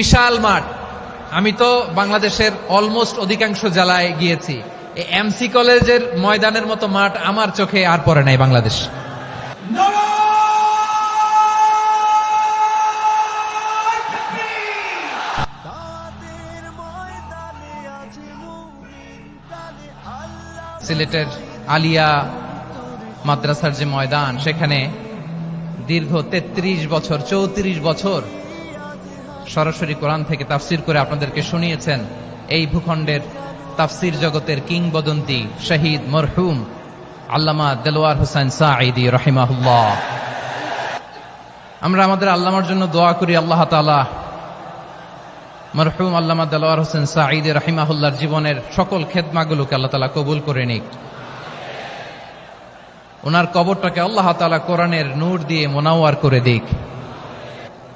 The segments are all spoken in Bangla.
বিশাল মাঠ। আমি তো বাংলাদেশের অলমোস্ট অধিকাংশ জেলায় গিয়েছি। এমসি কলেজের ময়দানের মতো মাঠ আমার চোখে আর পড়ে নাই বাংলাদেশ। সিলেটের আলিয়া মাদ্রাসার যে ময়দান, সেখানে দীর্ঘ ৩৩ বছর, চৌত্রিশ বছর সরাসরি কোরআন থেকে তাফসির করে আপনাদেরকে শুনিয়েছেন এই ভূখণ্ডের তাফসির জগতের কিংবদন্তি শহীদ মরহুম আল্লামা দেলোয়ার হোসেন সাঈদি রহিমাহুল্লাহ। আমরা আমাদের আল্লামার জন্য দোয়া করি, আল্লাহ তাআলা মরহুম আল্লামা দেলোয়ার হোসেন সাঈদি রহিমাহুল্লাহর জীবনের সকল খেদমাগুলোকে আল্লাহ তাআলা কবুল করে নিক। ওনার কবরটাকে আল্লাহ তাআলা কোরআনের নূর দিয়ে মোনাওয়ার করে দিক।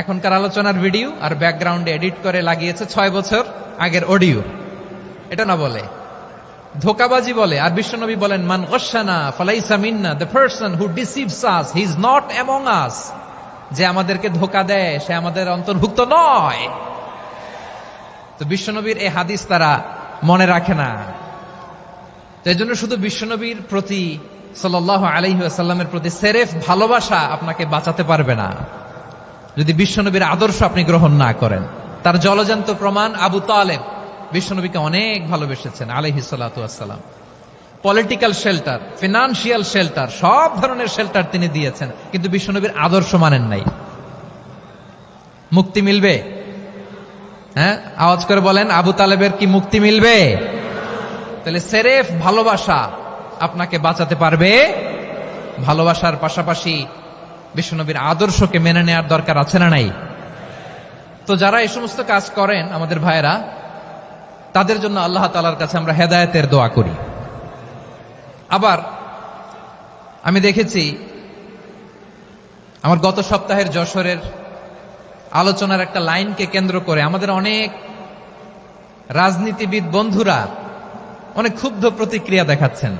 এখনকার আলোচনার ভিডিও আর ব্যাকগ্রাউন্ডে এডিট করে লাগিয়েছে ছয় বছর আগের অডিও এটা না বলে। ধোকাবাজি বলে। আর বিশ্বনবী বলেন, মান গসানা ফালাইসা মিন্না the person who deceives us he is not among us যে আমাদেরকে ধোকা দেয়, সে আমাদের অন্তর্ভুক্ত নয়। তো বিশ্বনবীর এই হাদিস তারা মনে রাখে না। তো এই জন্য শুধু বিশ্বনবীর প্রতি সাল্লাহ আলহিহাসাল্লামের প্রতি সেরেফ ভালোবাসা আপনাকে বাঁচাতে পারবে না। যদি বিশ্বনবীর আদর্শ আপনি গ্রহণ না করেন, তার জলজান্ত প্রমাণ আবু তালেব বিশ্বনবীকে অনেক ভালোবেসেছেন আলহি সাল্লাম পলিটিক্যাল শেল্টার, ফিনান্সিয়াল শেল্টার, সব ধরনের শেল্টার তিনি দিয়েছেন, কিন্তু বিশ্বনবীর আদর্শ মানেন নাই। মুক্তি মিলবে? হ্যাঁ? আওয়াজ করে বলেন, আবু তালেবের কি মুক্তি মিলবে? তাহলে সেরেফ ভালোবাসা আপনাকে বাঁচাতে পারবে। ভালোবাসার পাশাপাশি বিশ্বনবীর আদর্শকে মেনে নেওয়ার দরকার আছে না নাই? তো যারা এই সমস্ত কাজ করেন, আমাদের ভাইয়েরা, তাদের জন্য আল্লাহ তালার কাছে আমরা হেদায়েতের দোয়া করি। আবার, আমি দেখেছি, আমার গত সপ্তাহের যশোরের আলোচনার একটা লাইনকে কেন্দ্র করে আমাদের অনেক রাজনীতিবিদ বন্ধুরা অনেক ক্ষুব্ধ প্রতিক্রিয়া দেখাচ্ছেন।